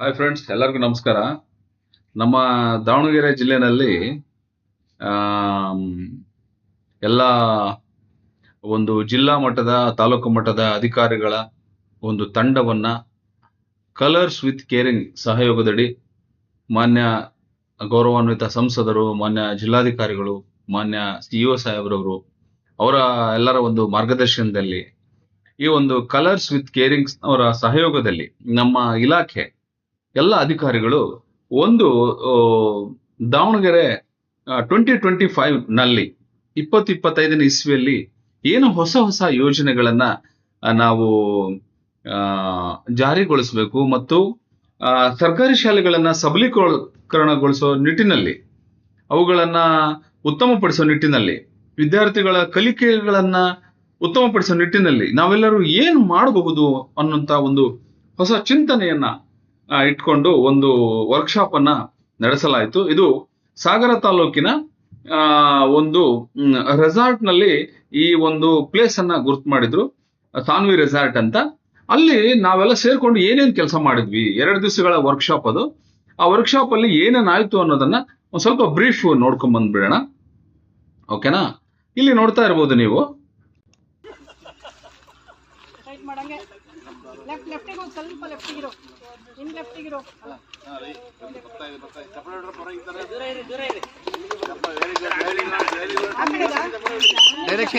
Hi friends ಎಲ್ಲರಿಗೂ ನಮಸ್ಕಾರ. ನಮ್ಮ ದಾವಣಗೆರೆ ಜಿಲ್ಲೆನಲ್ಲಿ ಆಮ್, ಎಲ್ಲ ಒಂದು ಜಿಲ್ಲಾ ಮಟ್ಟದ ತಾಲೂಕು ಮಟ್ಟದ ಅಧಿಕಾರಿಗಳ ಒಂದು ತಂಡವನ್ನ ಕಲರ್ಸ್ ವಿತ್ ಕೇರಿಂಗ್ ಸಹಯೋಗದಡಿ ಮಾನ್ಯ ಗೌರವಾನ್ವಿತ ಸಂಸದರು ಮಾನ್ಯ ಜಿಲ್ಲಾಧಿಕಾರಿಗಳು ಮಾನ್ಯ ಸಿಇಒ ಸಾಹೇಬ್ರವರು ಅವರ ಎಲ್ಲರ ಒಂದು ಮಾರ್ಗದರ್ಶನದಲ್ಲಿ ಈ ಒಂದು ಕಲರ್ಸ್ ವಿತ್ ಕೇರಿಂಗ್ಸ್ ಅವರ ಸಹಯೋಗದಲ್ಲಿ ನಮ್ಮ ಇಲಾಖೆ ಎಲ್ಲ ಅಧಿಕಾರಿಗಳು ಒಂದು ದಾವಣಗೆರೆ ಟ್ವೆಂಟಿ ಟ್ವೆಂಟಿ ಫೈವ್ನಲ್ಲಿ, ಇಪ್ಪತ್ತು ಇಪ್ಪತ್ತೈದನೇ ಇಸ್ವಿಯಲ್ಲಿ ಏನು ಹೊಸ ಹೊಸ ಯೋಜನೆಗಳನ್ನ ನಾವು ಜಾರಿಗೊಳಿಸಬೇಕು ಮತ್ತು ಸರ್ಕಾರಿ ಶಾಲೆಗಳನ್ನು ಸಬಲೀಕರಣಗೊಳಿಸೋ ನಿಟ್ಟಿನಲ್ಲಿ, ಅವುಗಳನ್ನು ಉತ್ತಮಪಡಿಸೋ ನಿಟ್ಟಿನಲ್ಲಿ, ವಿದ್ಯಾರ್ಥಿಗಳ ಕಲಿಕೆಗಳನ್ನು ಉತ್ತಮಪಡಿಸೋ ನಿಟ್ಟಿನಲ್ಲಿ ನಾವೆಲ್ಲರೂ ಏನು ಮಾಡಬಹುದು ಅನ್ನುವಂತ ಒಂದು ಹೊಸ ಚಿಂತನೆಯನ್ನ ಇಟ್ಕೊಂಡು ಒಂದು ವರ್ಕ್ಶಾಪ್ ಅನ್ನ ನಡೆಸಲಾಯಿತು. ಇದು ಸಾಗರ ತಾಲೂಕಿನ ಒಂದು ರೆಸಾರ್ಟ್ನಲ್ಲಿ ಈ ಒಂದು ಪ್ಲೇಸ್ ಅನ್ನ ಗುರ್ತು ಮಾಡಿದ್ರು. ಸಾನ್ವಿ ರೆಸಾರ್ಟ್ ಅಂತ. ಅಲ್ಲಿ ನಾವೆಲ್ಲ ಸೇರ್ಕೊಂಡು ಏನೇನು ಕೆಲಸ ಮಾಡಿದ್ವಿ. ಎರಡು ದಿವಸಗಳ ವರ್ಕ್ಶಾಪ್ ಅದು. ಆ ವರ್ಕ್ಶಾಪ್ ಅಲ್ಲಿ ಏನೇನಾಯ್ತು ಅನ್ನೋದನ್ನ ಒಂದ್ ಸ್ವಲ್ಪ ಬ್ರೀಫ್ ನೋಡ್ಕೊಂಡ್ ಬಂದ್ಬಿಡೋಣ. ಓಕೆನಾ ಇಲ್ಲಿ ನೋಡ್ತಾ ಇರ್ಬೋದು ನೀವು. ಲೆಫ್ಟ್ ಲೆಫ್ಟ್ ಸ್ವಲ್ಪ ಲೆಫ್ಟಿಗಿರೋ ಇನ್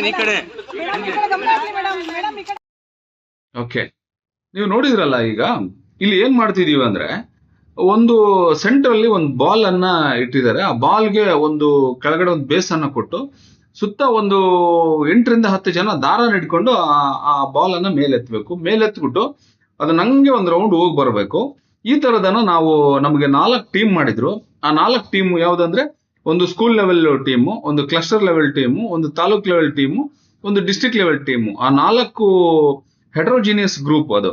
ಈ ಕಡೆ ಓಕೆ ನೀವು ನೋಡಿದ್ರಲ್ಲ ಈಗ ಇಲ್ಲಿ ಏನ್ ಮಾಡ್ತಿದೀವಿ ಅಂದ್ರೆ ಒಂದು ಸೆಂಟರ್ ಅಲ್ಲಿ ಒಂದು ಬಾಲ್ ಅನ್ನ ಇಟ್ಟಿದ್ದಾರೆ. ಆ ಬಾಲ್ಗೆ ಒಂದು ಕೆಳಗಡೆ ಒಂದು ಬೇಸ್ ಅನ್ನ ಕೊಟ್ಟು ಸುತ್ತ ಒಂದು ಎಂಟರಿಂದ ಹತ್ತು ಜನ ದಾರ ಇಟ್ಕೊಂಡು ಆ- ಆ ಬಾಲ್ ಅನ್ನ ಮೇಲೆತ್ತಬೇಕು ಮೇಲೆತ್ಬಿಟ್ಟು ಅದು ನಂಗೆ ಒಂದು ರೌಂಡ್ ಹೋಗಿ ಬರಬೇಕು. ಈ ತರದನ ನಾವು ನಮಗೆ ನಾಲ್ಕು ಟೀಮ್ ಮಾಡಿದ್ರು. ಆ ನಾಲ್ಕು ಟೀಮ್ ಯಾವುದಂದ್ರೆ ಒಂದು ಸ್ಕೂಲ್ ಲೆವೆಲ್ ಟೀಮು ಒಂದು ಕ್ಲಸ್ಟರ್ ಲೆವೆಲ್ ಟೀಮು ಒಂದು ತಾಲೂಕ್ ಲೆವೆಲ್ ಟೀಮು ಒಂದು ಡಿಸ್ಟಿಕ್ ಲೆವೆಲ್ ಟೀಮು ಆ ನಾಲ್ಕು ಹೆಟ್ರೋಜಿನಿಯಸ್ ಗ್ರೂಪ್ ಅದು.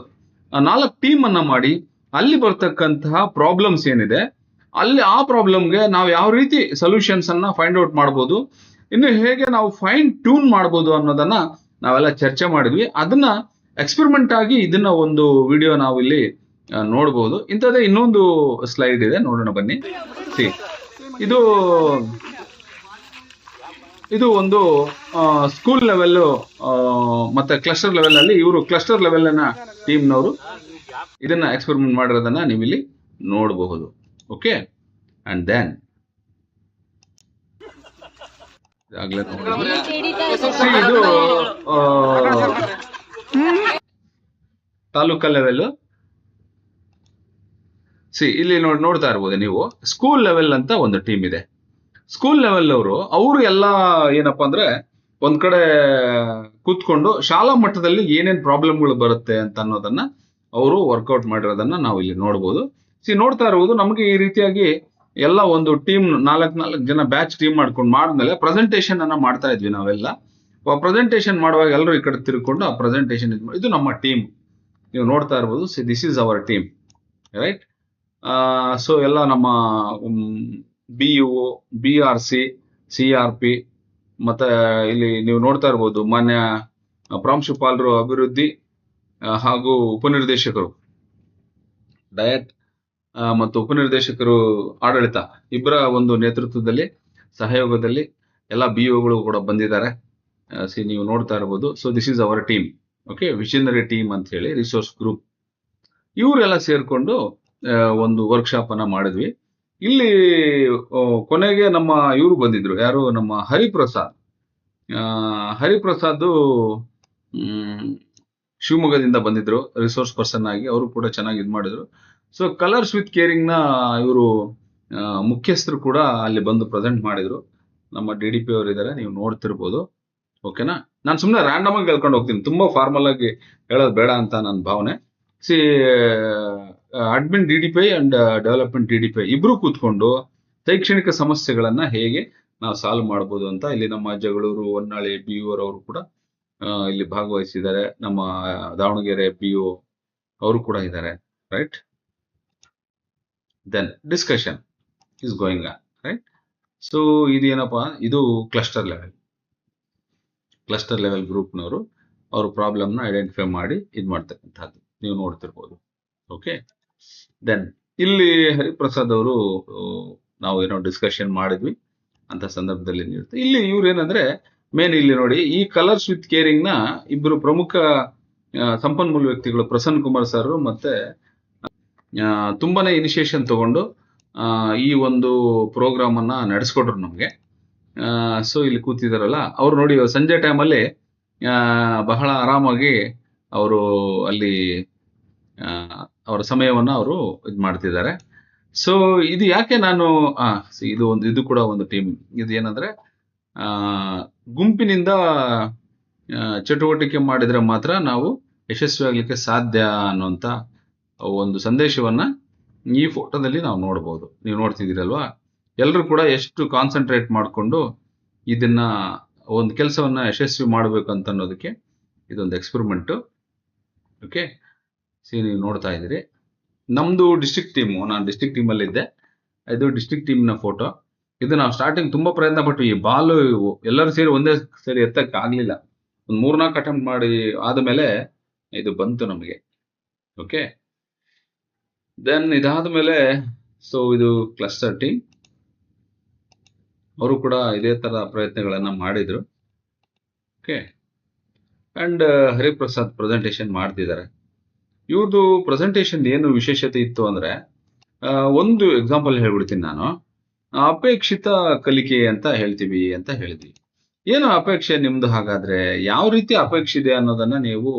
ಆ ನಾಲ್ಕು ಟೀಮ್ ಅನ್ನ ಮಾಡಿ ಅಲ್ಲಿ ಬರ್ತಕ್ಕಂತಹ ಪ್ರಾಬ್ಲಮ್ಸ್ ಏನಿದೆ, ಅಲ್ಲಿ ಆ ಪ್ರಾಬ್ಲಮ್ಗೆ ನಾವು ಯಾವ ರೀತಿ ಸೊಲ್ಯೂಷನ್ಸ್ ಅನ್ನ ಫೈಂಡ್ ಔಟ್ ಮಾಡ್ಬೋದು, ಇನ್ನು ಹೇಗೆ ನಾವು ಫೈನ್ ಟ್ಯೂನ್ ಮಾಡ್ಬೋದು ಅನ್ನೋದನ್ನ ನಾವೆಲ್ಲ ಚರ್ಚೆ ಮಾಡಿದ್ವಿ. ಅದನ್ನ ಎಕ್ಸ್ಪೆರಿಮೆಂಟ್ ಆಗಿ ಇದನ್ನ ಒಂದು ವಿಡಿಯೋ ನಾವು ಇಲ್ಲಿ ನೋಡಬಹುದು ಇಂಥದ್ದೇ ಇನ್ನೊಂದು ಸ್ಲೈಡ್ ಇದೆ ನೋಡೋಣ ಬನ್ನಿ. ಸಿ. ಇದು ಇದು ಒಂದು ಸ್ಕೂಲ್ ಲೆವೆಲ್ ಮತ್ತೆ ಕ್ಲಸ್ಟರ್ ಲೆವೆಲ್ ಅಲ್ಲಿ ಇವರು ಕ್ಲಸ್ಟರ್ ಲೆವೆಲ್ ಅನ್ನ ಟೀಮ್ನವರು ಇದನ್ನ ಎಕ್ಸ್ಪೆರಿಮೆಂಟ್ ಮಾಡಿರೋದನ್ನ ನೀವು ಇಲ್ಲಿ ನೋಡಬಹುದು ಓಕೆ ಅಂಡ್ ದೆನ್ ಇದು ತಾಲೂಕಾ ಲೆವೆಲ್ ಸಿ ಇಲ್ಲಿ ನೋಡ್, ನೋಡ್ತಾ ಇರ್ಬೋದು ನೀವು. ಸ್ಕೂಲ್ ಲೆವೆಲ್ ಅಂತ ಒಂದು ಟೀಮ್ ಇದೆ. ಸ್ಕೂಲ್ ಲೆವೆಲ್ ಅವರು ಅವರು ಎಲ್ಲ ಏನಪ್ಪಾ ಅಂದ್ರೆ ಒಂದ್ ಕಡೆ ಕೂತ್ಕೊಂಡು ಶಾಲಾ ಮಟ್ಟದಲ್ಲಿ ಏನೇನ್ ಪ್ರಾಬ್ಲಮ್ಗಳು ಬರುತ್ತೆ ಅಂತ ಅನ್ನೋದನ್ನ ಅವರು ವರ್ಕೌಟ್ ಮಾಡಿರೋದನ್ನ ನಾವು ಇಲ್ಲಿ ನೋಡ್ಬೋದು. ಸಿ ನೋಡ್ತಾ ಇರ್ಬೋದು, ನಮಗೆ ಈ ರೀತಿಯಾಗಿ ಎಲ್ಲ ಒಂದು ಟೀಮ್ ನಾಲ್ಕು ನಾಲ್ಕು ಜನ ಬ್ಯಾಚ್ ಟೀಮ್ ಮಾಡ್ಕೊಂಡು ಮಾಡಿದ್ಮೇಲೆ ಪ್ರೆಸೆಂಟೇಷನ್ ಅನ್ನ ಮಾಡ್ತಾ ಇದ್ವಿ ನಾವೆಲ್ಲ. ಪ್ರೆಸೆಂಟೇಷನ್ ಮಾಡುವಾಗ ಎಲ್ಲರೂ ಈ ಕಡೆ ತಿರ್ಕೊಂಡು ಆ ಪ್ರೆಸೆಂಟೇಷನ್ ಇದು ನಮ್ಮ ಟೀಮ್ ನೀವು ನೋಡ್ತಾ ಇರ್ಬೋದು, see this is our team right so ಎಲ್ಲ ನಮ್ಮ B U B R C C R P ಮತ್ತೆ ಇಲ್ಲಿ ನೀವು ನೋಡ್ತಾ ಇರ್ಬೋದು ಮಾನ್ಯ ಪ್ರಾಂಶುಪಾಲರು ಅಭಿವೃದ್ಧಿ ಹಾಗೂ ಉಪನಿರ್ದೇಶಕರು. ಡಯಟ್ ಮತ್ತು ಉಪನಿರ್ದೇಶಕರು ಆಡಳಿತ, ಇಬ್ಬರ ಒಂದು ನೇತೃತ್ವದಲ್ಲಿ, ಸಹಯೋಗದಲ್ಲಿ ಎಲ್ಲ ಬಿ ಗಳು ಕೂಡ ಬಂದಿದ್ದಾರೆ. ಸಿ ನೀವು ನೋಡ್ತಾ ಇರ್ಬೋದು. So this is our team okay visionary team ಅಂತ ಹೇಳಿ ರಿಸೋರ್ಸ್ ಗ್ರೂಪ್ ಇವರೆಲ್ಲ ಸೇರಿಕೊಂಡು ಒಂದು ವರ್ಕ್ಶಾಪ್ ಅನ್ನ ಮಾಡಿದ್ವಿ. ಇಲ್ಲಿ ಕೊನೆಗೆ ನಮ್ಮ, ಇವರು ಬಂದಿದ್ರು. ಯಾರು? ನಮ್ಮ ಹರಿಪ್ರಸಾದ್. ಹರಿಪ್ರಸಾದ್ ಶಿವಮೊಗ್ಗದಿಂದ ಬಂದಿದ್ರು. ರಿಸೋರ್ಸ್ ಪರ್ಸನ್ ಆಗಿ ಅವರು ಕೂಡ ಚೆನ್ನಾಗಿ ಇದು ಮಾಡಿದ್ರು. ಸೊ ಕಲರ್ಸ್ ವಿತ್ ಕೇರಿಂಗ್ನ ಇವರು ಮುಖ್ಯಸ್ಥರು ಕೂಡ ಅಲ್ಲಿ ಬಂದು ಪ್ರೆಸೆಂಟ್ ಮಾಡಿದ್ರು. ನಮ್ಮ ಡಿ ಡಿ ಪಿ ಅವರು ಇದ್ದಾರೆ ನೀವು ನೋಡ್ತಿರ್ಬೋದು. ಓಕೆನಾ ನಾನು ಸುಮ್ಮನೆ ರ್ಯಾಂಡಮ್ ಆಗಿ ಹೇಳ್ಕೊಂಡು ಹೋಗ್ತೀನಿ. ತುಂಬಾ ಫಾರ್ಮಲ್ ಆಗಿ ಹೇಳೋದು ಬೇಡ ಅಂತ ನನ್ನ ಭಾವನೆ. See admin D D P and development D D P ಇಬ್ರು ಕೂತ್ಕೊಂಡು ಶೈಕ್ಷಣಿಕ ಸಮಸ್ಯೆಗಳನ್ನ ಹೇಗೆ ನಾವು ಸಾಲ್ವ್ ಮಾಡ್ಬೋದು ಅಂತ ಇಲ್ಲಿ ನಮ್ಮ ಜಗಳೂರು, ಹೊನ್ನಾಳಿ ಬಿ ಯು ಅವರು ಕೂಡ ಇಲ್ಲಿ ಭಾಗವಹಿಸಿದ್ದಾರೆ. ನಮ್ಮ ದಾವಣಗೆರೆ ಬಿ ಯು ಅವರು ಕೂಡ ಇದ್ದಾರೆ. Right then discussion is going right so ಇದೇನಪ್ಪ ಇದು ಕ್ಲಸ್ಟರ್ ಲೆವೆಲ್ ಕ್ಲಸ್ಟರ್ ಲೆವೆಲ್ ಗ್ರೂಪ್ನವರು ಅವ್ರ ಪ್ರಾಬ್ಲಮ್ನ ಐಡೆಂಟಿಫೈ ಮಾಡಿ ಇದು ಮಾಡ್ತಕ್ಕಂಥದ್ದು. ನೀವು ನೋಡ್ತಿರ್ಬೋದು. ಓಕೆ ದೆನ್ ಇಲ್ಲಿ ಹರಿಪ್ರಸಾದ್ ಅವರು ನಾವು ಏನೋ ಡಿಸ್ಕಷನ್ ಮಾಡಿದ್ವಿ ಅಂತ ಸಂದರ್ಭದಲ್ಲಿ ನೀಡುತ್ತೆ. ಇಲ್ಲಿ ಇವ್ರು ಏನಂದ್ರೆ ಮೇನ್ ಇಲ್ಲಿ ನೋಡಿ, ಈ ಕಲರ್ಸ್ ವಿತ್ ಕೇರಿಂಗ್ನ ಇಬ್ಬರು ಪ್ರಮುಖ ಸಂಪನ್ಮೂಲ ವ್ಯಕ್ತಿಗಳು ಪ್ರಸನ್ನ ಕುಮಾರ್ ಸರ್ ಮತ್ತೆ ತುಂಬಾನೇ ಇನಿಷಿಯೇಷನ್ ತಗೊಂಡು ಈ ಒಂದು ಪ್ರೋಗ್ರಾಮ್ ಅನ್ನ ನಡೆಸ್ಕೊಟ್ರು ನಮ್ಗೆ. ಸೊ ಇಲ್ಲಿ ಕೂತಿದಾರಲ್ಲ, ಅವ್ರು ನೋಡಿ ಸಂಜೆ ಟೈಮಲ್ಲಿ ಬಹಳ ಆರಾಮಾಗಿ ಅವರು ಅಲ್ಲಿ ಅವರ ಸಮಯವನ್ನು ಅವರು ಇದು ಮಾಡ್ತಿದ್ದಾರೆ. ಸೊ ಇದು ಯಾಕೆ ನಾನು ಇದು ಒಂದು, ಇದು ಕೂಡ ಒಂದು ಟೀಮ್ ಇದು ಏನಂದ್ರೆ ಗುಂಪಿನಿಂದ ಚಟುವಟಿಕೆ ಮಾಡಿದ್ರೆ ಮಾತ್ರ ನಾವು ಯಶಸ್ವಿ ಆಗ್ಲಿಕ್ಕೆ ಸಾಧ್ಯ ಅನ್ನುವಂತ ಒಂದು ಸಂದೇಶವನ್ನ ಈ ಫೋಟೋದಲ್ಲಿ ನಾವು ನೋಡ್ಬೋದು. ನೀವು ನೋಡ್ತಿದ್ದೀರಲ್ವಾ? ಎಲ್ಲರೂ ಕೂಡ ಎಷ್ಟು ಕಾನ್ಸಂಟ್ರೇಟ್ ಮಾಡಿಕೊಂಡು ಇದನ್ನ ಒಂದು ಕೆಲಸವನ್ನ ಯಶಸ್ವಿ ಮಾಡಬೇಕು ಅಂತ ಅನ್ನೋದಕ್ಕೆ ಇದೊಂದು ಎಕ್ಸ್ಪೆರಿಮೆಂಟು ಓಕೆ ಸಿ ನೀವು ನೋಡ್ತಾ ಇದ್ದೀರಿ. ನಮ್ದು ಡಿಸ್ಟ್ರಿಕ್ಟ್ ಟೀಮು ನಾನು ಡಿಸ್ಟ್ರಿಕ್ಟ್ ಟೀಮಲ್ಲಿದ್ದೆ ಇದು ಡಿಸ್ಟ್ರಿಕ್ಟ್ ಟೀಮ್ನ ಫೋಟೋ ಇದು ನಾವು ಸ್ಟಾರ್ಟಿಂಗ್ ತುಂಬ ಪ್ರಯತ್ನ ಪಟ್ಟು ಈ ಬಾಲು ಎಲ್ಲರೂ ಸೇರಿ ಒಂದೇ ಸರಿ ಎತ್ತಕ್ಕೆ ಆಗಲಿಲ್ಲ. ಒಂದು ಮೂರ್ನಾಲ್ಕು ಅಟೆಂಪ್ಟ್ ಮಾಡಿ ಆದಮೇಲೆ ಇದು ಬಂತು ನಮಗೆ. ಓಕೆ ದೆನ್ ಇದಾದ್ಮೇಲೆ ಸೊ ಇದು ಕ್ಲಸ್ಟರ್ ಟೀಮ್ ಅವರು ಕೂಡ ಇದೇ ತರ ಪ್ರಯತ್ನಗಳನ್ನ ಮಾಡಿದ್ರು. ಓಕೆ ಅಂಡ್ ಹರಿಪ್ರಸಾದ್ ಪ್ರೆಸೆಂಟೇಷನ್ ಮಾಡ್ತಿದ್ದಾರೆ. ಇವ್ರದ್ದು ಪ್ರೆಸೆಂಟೇಷನ್ ಏನು ವಿಶೇಷತೆ ಇತ್ತು ಅಂದ್ರೆ ಒಂದು ಎಕ್ಸಾಂಪಲ್ ಹೇಳ್ಬಿಡ್ತೀನಿ ನಾನು. ಅಪೇಕ್ಷಿತ ಕಲಿಕೆ ಅಂತ ಹೇಳ್ತೀವಿ ಅಂತ ಹೇಳಿದ್ವಿ. ಏನು ಅಪೇಕ್ಷೆ ನಿಮ್ದು ಹಾಗಾದ್ರೆ? ಯಾವ ರೀತಿ ಅಪೇಕ್ಷೆ ಇದೆ ಅನ್ನೋದನ್ನ ನೀವು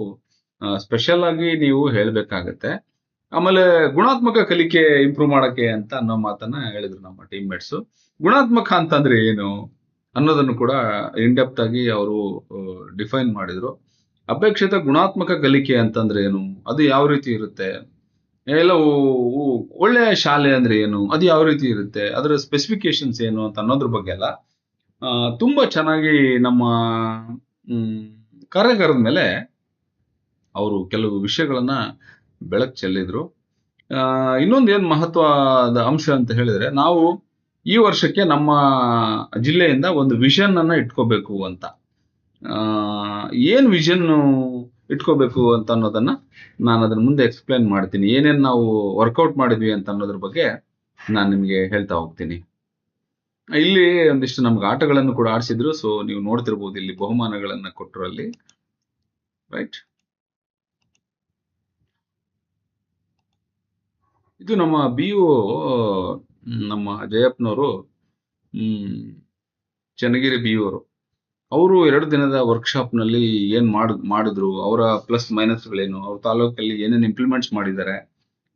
ಸ್ಪೆಷಲ್ ಆಗಿ ನೀವು ಹೇಳಬೇಕಾಗತ್ತೆ. ಆಮೇಲೆ ಗುಣಾತ್ಮಕ ಕಲಿಕೆ ಇಂಪ್ರೂವ್ ಮಾಡಕ್ಕೆ ಅಂತ ಅನ್ನೋ ಮಾತನ್ನ ಹೇಳಿದ್ರು ನಮ್ಮ ಟೀಮ್ ಮೇಟ್ಸ್ ಗುಣಾತ್ಮಕ ಅಂತಂದ್ರೆ ಏನು ಅನ್ನೋದನ್ನು ಕೂಡ ಇನ್ಡೆಪ್ತ್ ಆಗಿ ಅವರು ಡಿಫೈನ್ ಮಾಡಿದ್ರು. ಅಪೇಕ್ಷಿತ ಗುಣಾತ್ಮಕ ಕಲಿಕೆ ಅಂತಂದ್ರೆ ಏನು? ಅದು ಯಾವ ರೀತಿ ಇರುತ್ತೆ? ಎಲ್ಲ ಒಳ್ಳೆಯ ಶಾಲೆ ಅಂದ್ರೆ ಏನು? ಅದು ಯಾವ ರೀತಿ ಇರುತ್ತೆ? ಅದರ ಸ್ಪೆಸಿಫಿಕೇಶನ್ಸ್ ಏನು ಅಂತ ಅನ್ನೋದ್ರ ಬಗ್ಗೆ ಎಲ್ಲ ತುಂಬಾ ಚೆನ್ನಾಗಿ ನಮ್ಮ ಕಾರ್ಯಾಗಾರದ ಮೇಲೆ ಅವರು ಕೆಲವು ವಿಷಯಗಳನ್ನ ಬೆಳಕು ಚೆಲ್ಲಿದ್ರು. ಇನ್ನೊಂದು ಏನು ಮಹತ್ವದ ಅಂಶ ಅಂತ ಹೇಳಿದ್ರೆ ನಾವು ಈ ವರ್ಷಕ್ಕೆ ನಮ್ಮ ಜಿಲ್ಲೆಯಿಂದ ಒಂದು ವಿಷನ್ ಅನ್ನ ಇಟ್ಕೋಬೇಕು ಅಂತ. ಏನು ವಿಷನ್ ಇಟ್ಕೋಬೇಕು ಅಂತ ಅನ್ನೋದನ್ನ ನಾನು ಅದನ್ನ ಮುಂದೆ ಎಕ್ಸ್ಪ್ಲೈನ್ ಮಾಡ್ತೀನಿ. ಏನೇನು ನಾವು ವರ್ಕೌಟ್ ಮಾಡಿದ್ವಿ ಅಂತ ಅನ್ನೋದ್ರ ಬಗ್ಗೆ ನಾನು ನಿಮಗೆ ಹೇಳ್ತಾ ಹೋಗ್ತೀನಿ. ಇಲ್ಲಿ ಒಂದಿಷ್ಟು ನಮ್ಗೆ ಆಟಗಳನ್ನು ಕೂಡ ಆಡಿಸಿದ್ರು ಸೊ ನೀವು ನೋಡ್ತಿರ್ಬೋದು ಇಲ್ಲಿ ಬಹುಮಾನಗಳನ್ನ ಕೊಟ್ಟರು ಅಲ್ಲಿ ರೈಟ್ ಇದು ನಮ್ಮ ಬಿ ನಮ್ಮ ಜಯಪ್ಪನವರು ಹ್ಮ್, ಚನ್ನಗಿರಿ ಬಿ ಅವರು ಅವರು ಎರಡು ದಿನದ ವರ್ಕ್ಶಾಪ್ನಲ್ಲಿ ಏನ್ ಮಾಡ್, ಮಾಡಿದ್ರು, ಅವರ ಪ್ಲಸ್ ಮೈನಸ್ಗಳೇನು ಅವ್ರ ತಾಲೂಕಲ್ಲಿ ಏನೇನು ಇಂಪ್ಲಿಮೆಂಟ್ಸ್ ಮಾಡಿದ್ದಾರೆ,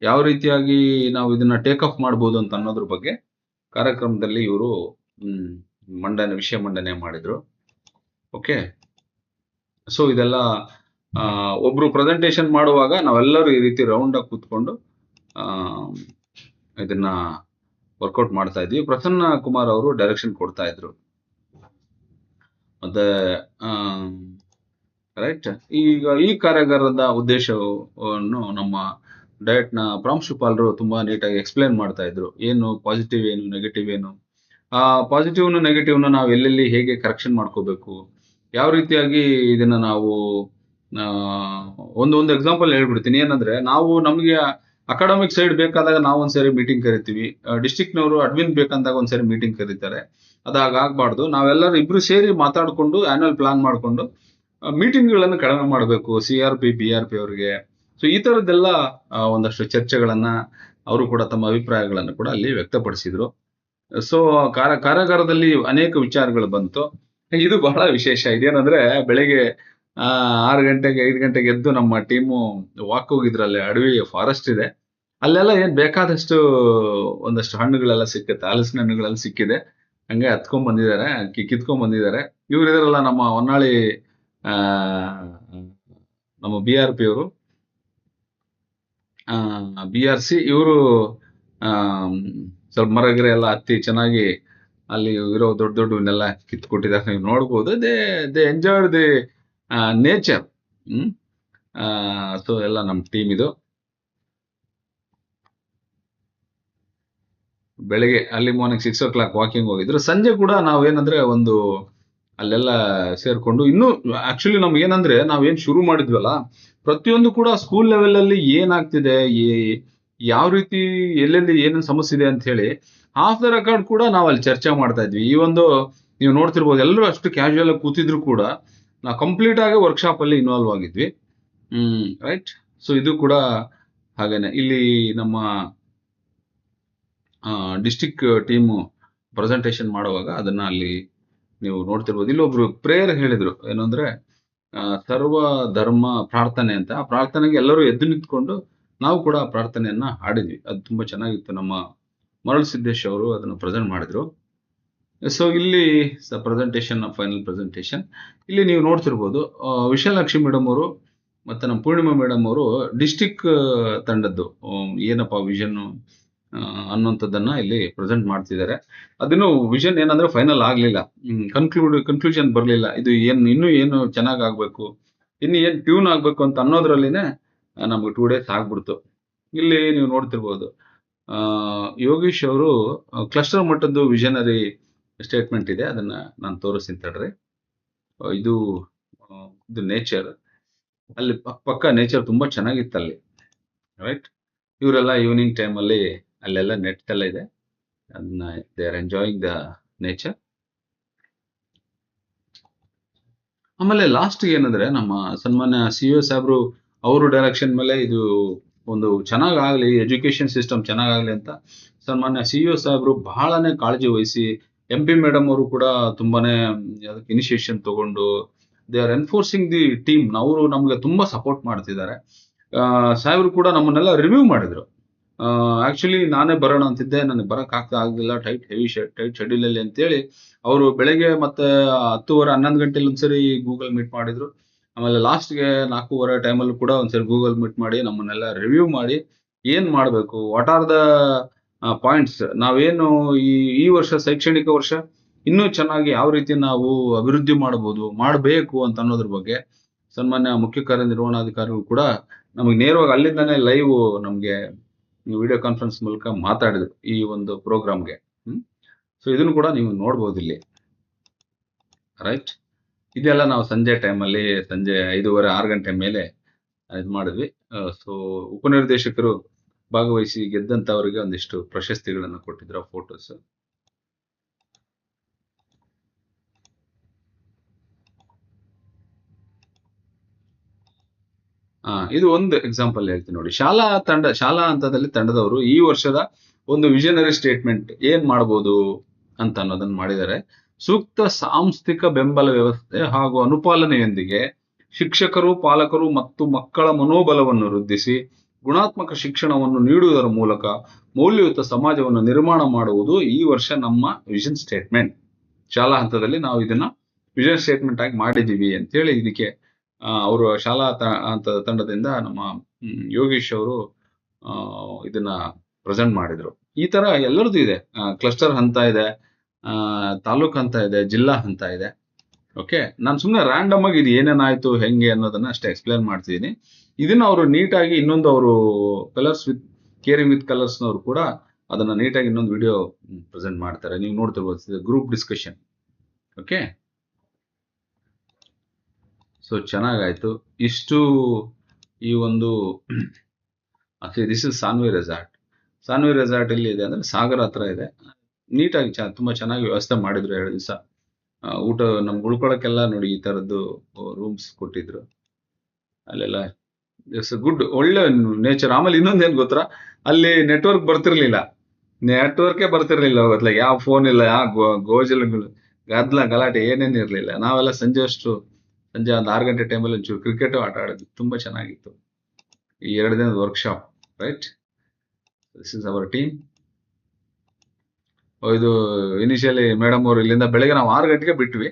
ಯಾವ ರೀತಿಯಾಗಿ ನಾವು ಇದನ್ನ ಟೇಕ್ ಆಫ್ ಮಾಡ್ಬೋದು ಅಂತ ಅನ್ನೋದ್ರ ಬಗ್ಗೆ ಕಾರ್ಯಕ್ರಮದಲ್ಲಿ ಇವರು ಮಂಡನೆ, ವಿಷಯ ಮಂಡನೆ ಮಾಡಿದ್ರು. ಓಕೆ ಸೊ ಇದೆಲ್ಲ ಒಬ್ರು ಪ್ರೆಸೆಂಟೇಶನ್ ಮಾಡುವಾಗ ನಾವೆಲ್ಲರೂ ಈ ರೀತಿ ರೌಂಡ್ ಆಗಿ ಕೂತ್ಕೊಂಡು ಇದನ್ನ ವರ್ಕೌಟ್ ಮಾಡ್ತಾ ಇದ್ವಿ. ಪ್ರಸನ್ನ ಕುಮಾರ್ ಅವರು ಡೈರೆಕ್ಷನ್ ಕೊಡ್ತಾ ಇದ್ರು. ಮತ್ತೆ ರೈಟ್ ಈಗ ಈ ಕಾರ್ಯಾಗಾರದ ಉದ್ದೇಶವನ್ನು ನಮ್ಮ ಡಯಟ್ನ ಪ್ರಾಂಶುಪಾಲರು ತುಂಬಾ ನೀಟಾಗಿ ಎಕ್ಸ್ಪ್ಲೇನ್ ಮಾಡ್ತಾ ಇದ್ರು. ಏನು ಪಾಸಿಟಿವ್ ಏನು ನೆಗೆಟಿವ್ ಏನು? ಆ ಪಾಸಿಟಿವ್ ನೆಗೆಟಿವ್ನ ನಾವು ಎಲ್ಲೆಲ್ಲಿ ಹೇಗೆ ಕರೆಕ್ಷನ್ ಮಾಡ್ಕೋಬೇಕು? ಯಾವ ರೀತಿಯಾಗಿ ಇದನ್ನ ನಾವು ಒಂದು ಒಂದು ಎಕ್ಸಾಂಪಲ್ ಹೇಳ್ಬಿಡ್ತೀನಿ. ಏನಂದ್ರೆ, ನಾವು ನಮಗೆ ಅಕಾಡೆಮಿಕ್ ಸೈಡ್ ಬೇಕಾದಾಗ ನಾವು ಒಂದ್ಸರಿ ಮೀಟಿಂಗ್ ಕರಿತೀವಿ. ಡಿಸ್ಟಿಕ್ನವರು ಅಡ್ಮಿನ್ ಬೇಕಂದಾಗ ಒಂದ್ಸರಿ ಮೀಟಿಂಗ್ ಕರೀತಾರೆ. ಅದಾಗ ಆಗ್ಬಾರ್ದು. ನಾವೆಲ್ಲರೂ ಇಬ್ರು ಸೇರಿ ಮಾತಾಡ್ಕೊಂಡು ಆನ್ಯುವಲ್ ಪ್ಲಾನ್ ಮಾಡ್ಕೊಂಡು ಮೀಟಿಂಗ್ಗಳನ್ನು ಕಡಿಮೆ ಮಾಡಬೇಕು C R P B R P ಅವರಿಗೆ. ಸೊ ಈ ತರದ್ದೆಲ್ಲ ಒಂದಷ್ಟು ಚರ್ಚೆಗಳನ್ನ ಅವರು ಕೂಡ ತಮ್ಮ ಅಭಿಪ್ರಾಯಗಳನ್ನು ಕೂಡ ಅಲ್ಲಿ ವ್ಯಕ್ತಪಡಿಸಿದ್ರು. ಸೊ ಕಾರ್ಯ ಕಾರ್ಯಾಗಾರದಲ್ಲಿ ಅನೇಕ ವಿಚಾರಗಳು ಬಂತು. ಇದು ಬಹಳ ವಿಶೇಷ. ಇದೇನಂದ್ರೆ, ಬೆಳಿಗ್ಗೆ ಆರು ಗಂಟೆಗೆ, ಐದು ಗಂಟೆಗೆ ಎದ್ದು ನಮ್ಮ ಟೀಮು ವಾಕ್ ಹೋಗಿದ್ರು ಅಲ್ಲಿ ಅಡವಿ ಫಾರೆಸ್ಟ್ ಇದೆ. ಅಲ್ಲೆಲ್ಲ ಏನ್ ಬೇಕಾದಷ್ಟು ಒಂದಷ್ಟು ಹಣ್ಣುಗಳೆಲ್ಲ ಸಿಕ್ಕುತ್ತೆ. ಹಲಸಿನ ಹಣ್ಣುಗಳೆಲ್ಲ ಸಿಕ್ಕಿದೆ. ಹಂಗೆ ಹತ್ಕೊಂಡ್ ಬಂದಿದ್ದಾರೆ ಕಿತ್ಕೊಂಡ್ ಬಂದಿದ್ದಾರೆ. ಇವ್ರು ಇದಾರಲ್ಲ ನಮ್ಮ ಹೊನ್ನಾಳಿ ನಮ್ಮ ಬಿ ಆರ್ ಪಿ ಅವರು ಬಿ ಆರ್ ಸಿ ಇವರು ಸ್ವಲ್ಪ ಮರಗಿರ ಎಲ್ಲ ಹತ್ತಿ ಚೆನ್ನಾಗಿ ಅಲ್ಲಿ ಇರೋ ದೊಡ್ಡ ದೊಡ್ಡವನ್ನೆಲ್ಲ ಕಿತ್ಕೊಟ್ಟಿದ್ದಾರೆ. ನೀವು ನೋಡ್ಬೋದು. They they enjoyed the nature hmm? So ಎಲ್ಲ ನಮ್ಮ ಟೀಮ್ ಇದು. ಬೆಳಿಗ್ಗೆ ಅಲ್ಲಿ morning six o'clock walking ಹೋಗಿದ್ರು. ಸಂಜೆ ಕೂಡ ನಾವೇನಂದ್ರೆ ಒಂದು ಅಲ್ಲೆಲ್ಲ ಸೇರ್ಕೊಂಡು ಇನ್ನು ಆಕ್ಚುಲಿ ನಮ್ಗೆ ಏನಂದ್ರೆ ನಾವೇನ್ ಶುರು ಮಾಡಿದ್ವಲ್ಲ, ಪ್ರತಿಯೊಂದು ಕೂಡ ಸ್ಕೂಲ್ ಲೆವೆಲ್ ಅಲ್ಲಿ ಏನಾಗ್ತಿದೆ ಯಾವ ರೀತಿ ಎಲ್ಲೆಲ್ಲಿ ಏನೇನು ಸಮಸ್ಯೆ ಇದೆ ಅಂತ ಹೇಳಿ ಆಫ್ ದ ರೆಕಾರ್ಡ್ ಕೂಡ ನಾವು ಅಲ್ಲಿ ಚರ್ಚೆ ಮಾಡ್ತಾ ಇದ್ವಿ. ಈ ಒಂದು ನೀವು ನೋಡ್ತಿರ್ಬೋದು, ಎಲ್ಲರೂ ಅಷ್ಟು ಕ್ಯಾಶುಯಲ್ ಆಗಿ ಕೂತಿದ್ರು ಕೂಡ ನಾವು ಕಂಪ್ಲೀಟ್ ಆಗಿ ವರ್ಕ್ಶಾಪ್ ಅಲ್ಲಿ ಇನ್ವಾಲ್ವ್ ಆಗಿದ್ವಿ. ಹ್ಮ್. ರೈಟ್ ಸೊ ಇದು ಕೂಡ ಹಾಗೇನೆ. ಇಲ್ಲಿ ನಮ್ಮ ಡಿಸ್ಟಿಕ್ ಟೀಮು ಪ್ರೆಸೆಂಟೇಷನ್ ಮಾಡುವಾಗ ಅದನ್ನ ಅಲ್ಲಿ ನೀವು ನೋಡ್ತಿರ್ಬೋದು. ಇಲ್ಲೊಬ್ರು ಪ್ರೇಯರ್ ಹೇಳಿದ್ರು. ಏನು ಅಂದ್ರೆ ಸರ್ವ ಧರ್ಮ ಪ್ರಾರ್ಥನೆ ಅಂತ. ಆ ಪ್ರಾರ್ಥನೆಗೆ ಎಲ್ಲರೂ ಎದ್ದು ನಿಂತ್ಕೊಂಡು ನಾವು ಕೂಡ ಪ್ರಾರ್ಥನೆಯನ್ನ ಹಾಡಿದ್ವಿ. ಅದು ತುಂಬಾ ಚೆನ್ನಾಗಿತ್ತು. ನಮ್ಮ ಮರಳು ಸಿದ್ದೇಶ್ ಅವರು ಅದನ್ನು ಪ್ರೆಸೆಂಟ್ ಮಾಡಿದ್ರು. ಸೊ ಇಲ್ಲಿ ಪ್ರೆಸೆಂಟೇಷನ್ ಫೈನಲ್ ಪ್ರೆಸೆಂಟೇಷನ್ ಇಲ್ಲಿ ನೀವು ನೋಡ್ತಿರ್ಬೋದು ವಿಶಾಲಾಕ್ಷಿ ಮೇಡಮ್ ಅವರು ಮತ್ತು ನಮ್ಮ ಪೂರ್ಣಿಮಾ ಮೇಡಮ್ ಅವರು ಡಿಸ್ಟಿಕ್ ತಂಡದ್ದು. ಏನಪ್ಪ ವಿಷನ್ ಅನ್ನುವಂಥದ್ದನ್ನ ಇಲ್ಲಿ ಪ್ರೆಸೆಂಟ್ ಮಾಡ್ತಿದ್ದಾರೆ. ಅದನ್ನು ವಿಷನ್ ಏನಂದ್ರೆ ಫೈನಲ್ ಆಗಲಿಲ್ಲ. ಕನ್ಕ್ಲೂಡ್ ಕನ್ಕ್ಲೂಷನ್ ಬರಲಿಲ್ಲ. ಇದು ಏನು, ಇನ್ನೂ ಏನು ಚೆನ್ನಾಗಿ ಆಗಬೇಕು, ಇನ್ನು ಏನು ಟ್ಯೂನ್ ಆಗಬೇಕು ಅಂತ ಅನ್ನೋದ್ರಲ್ಲಿನೇ ನಮಗೆ ಟೂ ಡೇಸ್ ಆಗ್ಬಿಡ್ತು. ಇಲ್ಲಿ ನೀವು ನೋಡ್ತಿರ್ಬೋದು ಯೋಗೀಶ್ ಅವರು ಕ್ಲಸ್ಟರ್ ಮಟ್ಟದ್ದು ವಿಷನರಿ ಸ್ಟೇಟ್ಮೆಂಟ್ ಇದೆ, ಅದನ್ನ ನಾನು ತೋರಿಸ್ತೀನಿ ತಡ್ರಿ. ಇದು ಇದು ನೇಚರ್ ಅಲ್ಲಿ ಪಕ್ಕ ಪಕ್ಕ ನೇಚರ್ ತುಂಬಾ ಚೆನ್ನಾಗಿತ್ತು ಅಲ್ಲಿ. ರೈಟ್ ಇವರೆಲ್ಲ ಈವ್ನಿಂಗ್ ಟೈಮ್ ಅಲ್ಲಿ ಅಲ್ಲೆಲ್ಲ ನೆಟ್ ಎಲ್ಲ ಇದೆ. ಅದನ್ನ they are enjoying the nature ಆಮೇಲೆ ಲಾಸ್ಟ್ ಏನಂದ್ರೆ, ನಮ್ಮ ಸನ್ಮಾನ್ಯ ಸಿ ಒ ಸಾಹೇಬ್ರು ಅವರು ಡೈರೆಕ್ಷನ್ ಮೇಲೆ ಇದು ಒಂದು ಚೆನ್ನಾಗಾಗಲಿ ಎಜುಕೇಶನ್ ಸಿಸ್ಟಮ್ ಚೆನ್ನಾಗಾಗ್ಲಿ ಅಂತ ಸನ್ಮಾನ್ಯ ಸಿ ಒ ಸಾಹೇಬ್ರು ಬಹಳನೇ ಕಾಳಜಿ ವಹಿಸಿ ಎಂ ಪಿ ಮೇಡಮ್ ಅವರು ಕೂಡ ತುಂಬಾನೇ, ಅದಕ್ಕೆ ಇನಿಷಿಯೇಷನ್ ತಗೊಂಡು they are enforcing the team ಅವರು ನಮ್ಗೆ ತುಂಬಾ ಸಪೋರ್ಟ್ ಮಾಡ್ತಿದ್ದಾರೆ. ಸಾಹೇಬ್ರು ಕೂಡ ನಮ್ಮನ್ನೆಲ್ಲ ರಿವ್ಯೂ ಮಾಡಿದ್ರು. ಆಕ್ಚುಲಿ ನಾನೇ ಬರೋಣ ಅಂತಿದ್ದೆ, ನನಗೆ ಬರಕ್ ಆಗ್ಲಿಲ್ಲ ಟೈಟ್ ಹೆವಿ ಟೈಟ್ ಶೆಡ್ಯೂಲ್ ಅಲ್ಲಿ ಅಂತೇಳಿ ಅವರು ಬೆಳಗ್ಗೆ ಮತ್ತೆ ಹತ್ತುವರೆ, ಹನ್ನೊಂದು ಗಂಟೆಲಿ ಒಂದ್ಸರಿ ಗೂಗಲ್ ಮೀಟ್ ಮಾಡಿದ್ರು. ಆಮೇಲೆ ಲಾಸ್ಟ್ಗೆ ನಾಲ್ಕೂವರೆ ಟೈಮಲ್ಲಿ ಕೂಡ ಒಂದ್ಸರಿ ಗೂಗಲ್ ಮೀಟ್ ಮಾಡಿ ನಮ್ಮನ್ನೆಲ್ಲ ರಿವ್ಯೂ ಮಾಡಿ, ಏನ್ ಮಾಡಬೇಕು ವಾಟ್ ಆರ್ ದ ಪಾಯಿಂಟ್ಸ್ ನಾವೇನು ಈ ಈ ವರ್ಷ ಶೈಕ್ಷಣಿಕ ವರ್ಷ ಇನ್ನೂ ಚೆನ್ನಾಗಿ ಯಾವ ರೀತಿ ನಾವು ಅಭಿವೃದ್ಧಿ ಮಾಡಬಹುದು ಮಾಡಬೇಕು ಅಂತ ಅನ್ನೋದ್ರ ಬಗ್ಗೆ ಸನ್ಮಾನ್ಯ ಮುಖ್ಯ ಕಾರ್ಯನಿರ್ವಹಣಾಧಿಕಾರಿಗಳು ಕೂಡ ನಮಗೆ ನೇರವಾಗಿ ಅಲ್ಲಿಂದಾನೇ ಲೈವ್ ನಮಗೆ ವಿಡಿಯೋ ಕಾನ್ಫರೆನ್ಸ್ ಮೂಲಕ ಮಾತಾಡಿದ್ರು ಈ ಒಂದು ಪ್ರೋಗ್ರಾಮ್ಗೆ ಸೊ ಇದನ್ನು ಕೂಡ ನೀವು ನೋಡ್ಬೋದು ಇಲ್ಲಿ. ರೈಟ್ ಇದೆಲ್ಲ ನಾವು ಸಂಜೆ ಟೈಮಲ್ಲಿ ಸಂಜೆ ಐದೂವರೆ, ಆರು ಗಂಟೆ ಮೇಲೆ ಇದು ಮಾಡಿದ್ವಿ. ಸೊ ಉಪನಿರ್ದೇಶಕರು ಭಾಗವಹಿಸಿ ಗೆದ್ದಂತವರಿಗೆ ಒಂದಿಷ್ಟು ಪ್ರಶಸ್ತಿಗಳನ್ನು ಕೊಟ್ಟಿದ್ರು ಫೋಟೋಸ್ ಆ, ಇದು ಒಂದು ಎಕ್ಸಾಂಪಲ್ ಹೇಳ್ತೀನಿ ನೋಡಿ. ಶಾಲಾ ತಂಡ, ಶಾಲಾ ಹಂತದಲ್ಲಿ ತಂಡದವರು ಈ ವರ್ಷದ ಒಂದು ವಿಷನರಿ ಸ್ಟೇಟ್ಮೆಂಟ್ ಏನ್ ಮಾಡಬಹುದು ಅಂತ ಅನ್ನೋದನ್ನ ಮಾಡಿದ್ದಾರೆ. ಸೂಕ್ತ ಸಾಂಸ್ಥಿಕ ಬೆಂಬಲ ವ್ಯವಸ್ಥೆ ಹಾಗೂ ಅನುಪಾಲನೆಯೊಂದಿಗೆ ಶಿಕ್ಷಕರು, ಪಾಲಕರು ಮತ್ತು ಮಕ್ಕಳ ಮನೋಬಲವನ್ನು ವೃದ್ಧಿಸಿ ಗುಣಾತ್ಮಕ ಶಿಕ್ಷಣವನ್ನು ನೀಡುವುದರ ಮೂಲಕ ಮೌಲ್ಯಯುತ ಸಮಾಜವನ್ನು ನಿರ್ಮಾಣ ಮಾಡುವುದು ಈ ವರ್ಷ ನಮ್ಮ ವಿಷನ್ ಸ್ಟೇಟ್ಮೆಂಟ್ ಶಾಲಾ ಹಂತದಲ್ಲಿ ನಾವು ಇದನ್ನ ವಿಷನ್ ಸ್ಟೇಟ್ಮೆಂಟ್ ಆಗಿ ಮಾಡಿದೀವಿ ಅಂತೇಳಿ ಇದಕ್ಕೆ ಅವರು ಶಾಲಾ ಹಂತದ ತಂಡದಿಂದ ನಮ್ಮ ಯೋಗೀಶ್ ಅವರು ಇದನ್ನ ಪ್ರೆಸೆಂಟ್ ಮಾಡಿದ್ರು. ಈ ತರ ಎಲ್ಲರದ್ದು ಇದೆ. ಕ್ಲಸ್ಟರ್ ಹಂತ ಇದೆ ತಾಲೂಕ್ ಹಂತ ಇದೆ, ಜಿಲ್ಲಾ ಹಂತ ಇದೆ. ಓಕೆ ನಾನು ಸುಮ್ಮನೆ ರ್ಯಾಂಡಮ್ ಆಗಿ ಇದು ಏನೇನಾಯ್ತು, ಹೆಂಗೆ ಅನ್ನೋದನ್ನ ಅಷ್ಟೇ ಎಕ್ಸ್ಪ್ಲೇನ್ ಮಾಡ್ತಿದ್ದೀನಿ ಇದನ್ನ ಅವರು ನೀಟಾಗಿ ಇನ್ನೊಂದು ಅವರು ಕಲರ್ಸ್ ವಿತ್ ಕೇರಿಂಗ್ ವಿತ್ ಕಲರ್ಸ್ನವರು ಕೂಡ ಅದನ್ನ ನೀಟಾಗಿ ಇನ್ನೊಂದು ವಿಡಿಯೋ ಪ್ರೆಸೆಂಟ್ ಮಾಡ್ತಾರೆ. ನೀವು ನೋಡ್ತಿರ್ಬೋದು ಗ್ರೂಪ್ ಡಿಸ್ಕಷನ್ ಓಕೆ ಸೊ ಚೆನ್ನಾಗಾಯ್ತು. ಇಷ್ಟು ಈ ಒಂದು this is Sanvi resort Sanvi resort ಎಲ್ಲಿ ಇದೆ ಅಂದ್ರೆ ಸಾಗರ ಹತ್ರ ಇದೆ. ನೀಟಾಗಿ ಚ, ತುಂಬಾ ಚೆನ್ನಾಗಿ ವ್ಯವಸ್ಥೆ ಮಾಡಿದ್ರು ಎರಡು ದಿವಸ. ಊಟ ನಮ್ಗೆ ಉಳ್ಕೊಳಕ್ಕೆಲ್ಲ ನೋಡಿ ಈ ತರದ್ದು ರೂಮ್ಸ್ ಕೊಟ್ಟಿದ್ರು. ಅಲ್ಲೆಲ್ಲ ಇಟ್ಸ್ ಗುಡ್ ಒಳ್ಳೆ ನೇಚರ್ ಆಮೇಲೆ ಇನ್ನೊಂದು ಏನು ಗೊತ್ತಾ? ಅಲ್ಲಿ ನೆಟ್ವರ್ಕ್ ಬರ್ತಿರ್ಲಿಲ್ಲ. ನೆಟ್ವರ್ಕೇ ಬರ್ತಿರ್ಲಿಲ್ಲ ಗೊತ್ತಲ್ಲ ಯಾವ ಫೋನ್ ಇಲ್ಲ, ಯಾವ ಗೋಜಲಗಳು ಗದ್ಲ, ಗಲಾಟೆ ಏನೇನು ಇರಲಿಲ್ಲ. ನಾವೆಲ್ಲ ಸಂಜೆ ಅಷ್ಟು, ಸಂಜೆ ಒಂದು ಆರು ಗಂಟೆ ಟೈಮಲ್ಲಿ ಒಂಚೂರು ಕ್ರಿಕೆಟು ಆಟ ಆಡಿದ್ವಿ. ತುಂಬ ಚೆನ್ನಾಗಿತ್ತು. ಈ ಎರಡು ದಿನದ workshop right this is our team ಇದು ಇನಿಷಿಯಲಿ ಮೇಡಮ್ ಅವರು ಇಲ್ಲಿಂದ ಬೆಳಗ್ಗೆ ನಾವು ಆರು ಗಂಟೆಗೆ ಬಿಟ್ವಿ.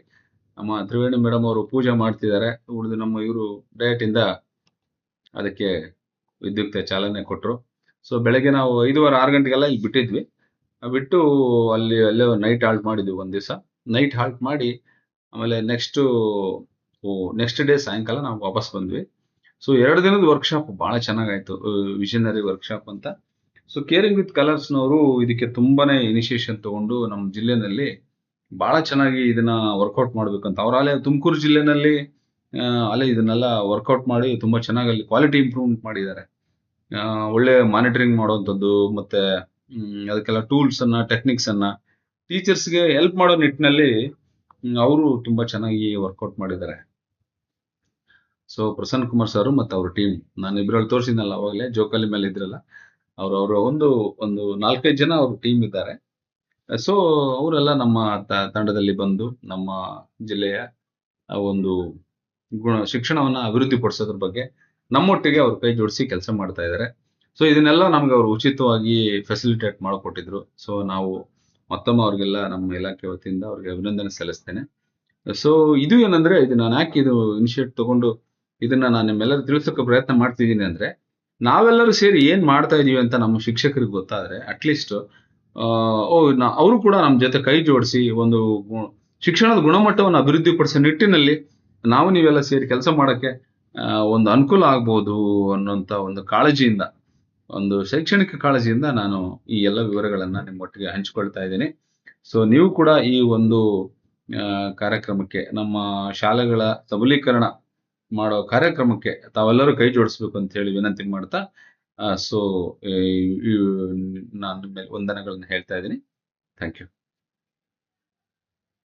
ನಮ್ಮ ತ್ರಿವೇಣಿ ಮೇಡಮ್ ಅವರು ಪೂಜೆ ಮಾಡ್ತಿದ್ದಾರೆ. ಉಳಿದು ನಮ್ಮ ಇವರು ಡಯಟ್ ಇಂದ ಅದಕ್ಕೆ ವಿದ್ಯುಕ್ತ ಚಾಲನೆ ಕೊಟ್ಟರು ಸೊ ಬೆಳಗ್ಗೆ ನಾವು ಐದುವರೆ, ಆರು ಗಂಟೆಗೆಲ್ಲ ಇಲ್ಲಿ ಬಿಟ್ಟಿದ್ವಿ. ಬಿಟ್ಟು ಅಲ್ಲಿ ಅಲ್ಲೇ ನೈಟ್ ಹಾಲ್ಟ್ ಮಾಡಿದ್ವಿ ಒಂದು ದಿವಸ. ನೈಟ್ ಹಾಲ್ಟ್ ಮಾಡಿ ಆಮೇಲೆ ನೆಕ್ಸ್ಟ್ ನೆಕ್ಸ್ಟ್ ಡೇ ಸಾಯಂಕಾಲ ನಾವು ವಾಪಸ್ ಬಂದ್ವಿ. ಸೊ ಎರಡು ದಿನದ ವರ್ಕ್ಶಾಪ್ ಬಹಳ ಚೆನ್ನಾಗಾಯ್ತು ವಿಷನರಿ ವರ್ಕ್ಶಾಪ್ ಅಂತ. ಸೊ ಕೇರಿಂಗ್ ವಿತ್ ಕಲರ್ಸ್ನವರು ಇದಕ್ಕೆ ತುಂಬಾನೇ ಇನಿಷಿಯೇಷನ್ ತಗೊಂಡು ನಮ್ಮ ಜಿಲ್ಲೆನಲ್ಲಿ ಬಹಳ ಚೆನ್ನಾಗಿ ಇದನ್ನ ವರ್ಕೌಟ್ ಮಾಡ್ಬೇಕಂತ. ಅವ್ರ ಅಲ್ಲೇ ತುಮಕೂರು ಜಿಲ್ಲೆನಲ್ಲಿ ಅಲ್ಲೇ ಇದನ್ನೆಲ್ಲ ವರ್ಕೌಟ್ ಮಾಡಿ ತುಂಬಾ ಚೆನ್ನಾಗಿ ಅಲ್ಲಿ ಕ್ವಾಲಿಟಿ ಇಂಪ್ರೂವ್ಮೆಂಟ್ ಮಾಡಿದ್ದಾರೆ ಒಳ್ಳೆ ಮಾನಿಟರಿಂಗ್ ಮಾಡುವಂಥದ್ದು ಮತ್ತೆ ಅದಕ್ಕೆಲ್ಲ ಟೂಲ್ಸ್ ಅನ್ನ ಟೆಕ್ನಿಕ್ಸ್ ಅನ್ನ ಟೀಚರ್ಸ್ಗೆ ಹೆಲ್ಪ್ ಮಾಡೋ ನಿಟ್ಟಿನಲ್ಲಿ ಅವರು ತುಂಬಾ ಚೆನ್ನಾಗಿ ವರ್ಕೌಟ್ ಮಾಡಿದ್ದಾರೆ. ಸೊ ಪ್ರಸನ್ನ ಕುಮಾರ್ ಸರ್ ಮತ್ತೆ ಅವ್ರ ಟೀಮ್ ನಾನು ಇಬ್ಬರಲ್ಲಿ ತೋರಿಸಿದ್ನಲ್ಲ, ಅವಾಗಲೇ ಜೋಕಾಲಿ ಮೇಲೆ ಇದ್ರಲ್ಲ, ಅವ್ರ, ಅವರ ಒಂದು ಒಂದು ನಾಲ್ಕೈದು ಜನ ಅವ್ರ ಟೀಮ್ ಇದ್ದಾರೆ. ಸೊ ಅವರೆಲ್ಲ ನಮ್ಮ ತಂಡದಲ್ಲಿ ಬಂದು ನಮ್ಮ ಜಿಲ್ಲೆಯ ಒಂದು ಶಿಕ್ಷಣವನ್ನ ಅಭಿವೃದ್ಧಿ ಪಡಿಸೋದ್ರ ಬಗ್ಗೆ ನಮ್ಮೊಟ್ಟಿಗೆ ಅವರು ಕೈ ಜೋಡಿಸಿ ಕೆಲಸ ಮಾಡ್ತಾ ಇದ್ದಾರೆ ಸೊ ಇದನ್ನೆಲ್ಲ ನಮ್ಗೆ ಅವರು ಉಚಿತವಾಗಿ ಫೆಸಿಲಿಟೇಟ್ ಮಾಡಿಕೊಟ್ಟಿದ್ರು. ಸೊ ನಾವು ಮತ್ತೊಮ್ಮೆ ಅವ್ರಿಗೆಲ್ಲ ನಮ್ಮ ಇಲಾಖೆ ವತಿಯಿಂದ ಅವ್ರಿಗೆ ಅಭಿನಂದನೆ ಸಲ್ಲಿಸ್ತೇನೆ. ಸೊ ಇದು ಏನಂದ್ರೆ, ಇದು ನಾನು ಯಾಕೆ ಇದು ಇನಿಷಿಯೇಟ್ ತಗೊಂಡು ಇದನ್ನ ನಾನು ನಿಮ್ಮೆಲ್ಲರೂ ತಿಳಿಸೋಕೆ ಪ್ರಯತ್ನ ಮಾಡ್ತಿದ್ದೀನಿ ಅಂದ್ರೆ, ನಾವೆಲ್ಲರೂ ಸೇರಿ ಏನ್ ಮಾಡ್ತಾ ಇದೀವಿ ಅಂತ ನಮ್ಮ ಶಿಕ್ಷಕರಿಗೆ ಗೊತ್ತಾದ್ರೆ ಅಟ್ಲೀಸ್ಟ್ ಓ ಅವರು ಕೂಡ ನಮ್ಮ ಜೊತೆ ಕೈ ಜೋಡಿಸಿ ಒಂದು ಶಿಕ್ಷಣದ ಗುಣಮಟ್ಟವನ್ನು ಅಭಿವೃದ್ಧಿಪಡಿಸೋ ನಿಟ್ಟಿನಲ್ಲಿ ನಾವು ನೀವೆಲ್ಲ ಸೇರಿ ಕೆಲಸ ಮಾಡೋಕ್ಕೆ ಒಂದು ಅನುಕೂಲ ಆಗ್ಬೋದು ಅನ್ನೋಂಥ ಒಂದು ಕಾಳಜಿಯಿಂದ, ಒಂದು ಶೈಕ್ಷಣಿಕ ಕಾಳಜಿಯಿಂದ ನಾನು ಈ ಎಲ್ಲ ವಿವರಗಳನ್ನ ನಿಮ್ಮೊಟ್ಟಿಗೆ ಹಂಚಿಕೊಳ್ತಾ ಇದ್ದೀನಿ. ಸೊ ನೀವು ಕೂಡ ಈ ಒಂದು ಕಾರ್ಯಕ್ರಮಕ್ಕೆ, ನಮ್ಮ ಶಾಲೆಗಳ ಸಬಲೀಕರಣ ಮಾಡೋ ಕಾರ್ಯಕ್ರಮಕ್ಕೆ ತಾವೆಲ್ಲರೂ ಕೈ ಜೋಡಿಸ್ಬೇಕು ಅಂತ ಹೇಳಿ ವಿನಂತಿ ಮಾಡ್ತಾ ಸೊ ನಾನು ನಿಮ್ಮೆಲ್ಲ ವಂದನೆಗಳನ್ನು ಹೇಳ್ತಾ ಇದ್ದೀನಿ. Thank you